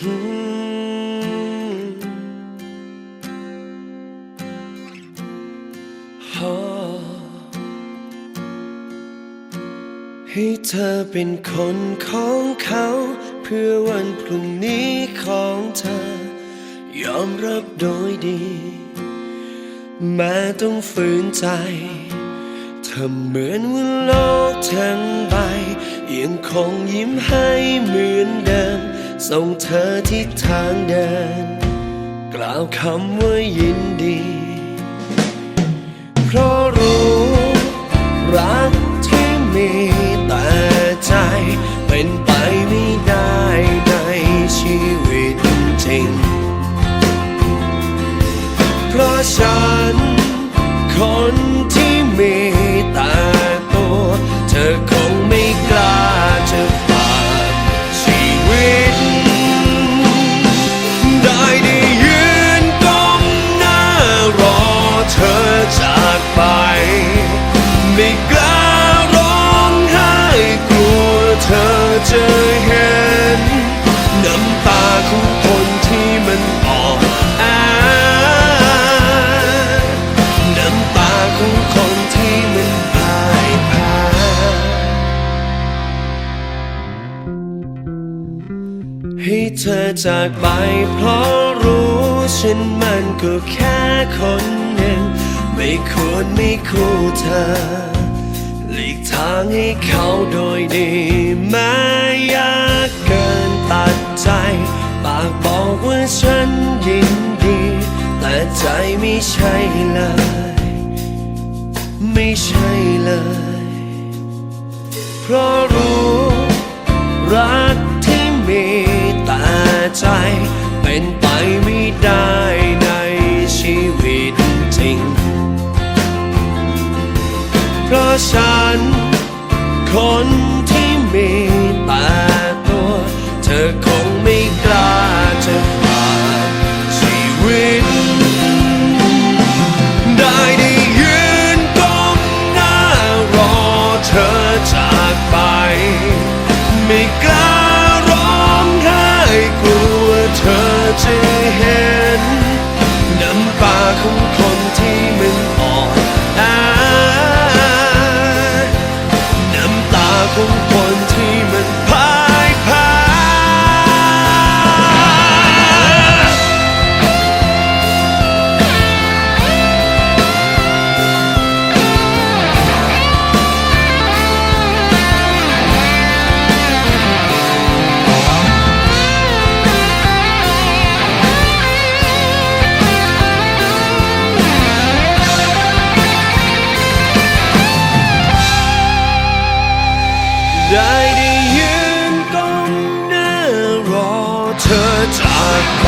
ให้เธอเป็นคนของเขา เพื่อวันพรุ่งนี้ของเธอ ยอมรับโดยดี แม้ต้องฝืนใจ เธอเหมือนว่าโลกทั้งใบยังคงยิ้มให้เหมือนเดิม ส่งเธอที่ทางเดิน กล่าวคำว่ายินดี เพราะรู้ จะเห็น น้ำตาของคนที่มันอ่อนแอน้ำตาของคนที่มันพ่ายแพ้ให้เธอจากไปเพราะรู้ฉันมันก็แค่คนหนึ่ง ไม่ควรไม่คู่เธอ หลีกทางให้เขาโดยดี ไม่ใช่เลย ไม่ใช่เลย เพราะรู้รักที่มีแต่ใจ เป็นไปไม่ได้ในชีวิตจริง เพราะฉันคนที่มีแต่ จะเห็นน้ำตาของ ได้ได้ยืนก้มหน้ารอเธอจากไป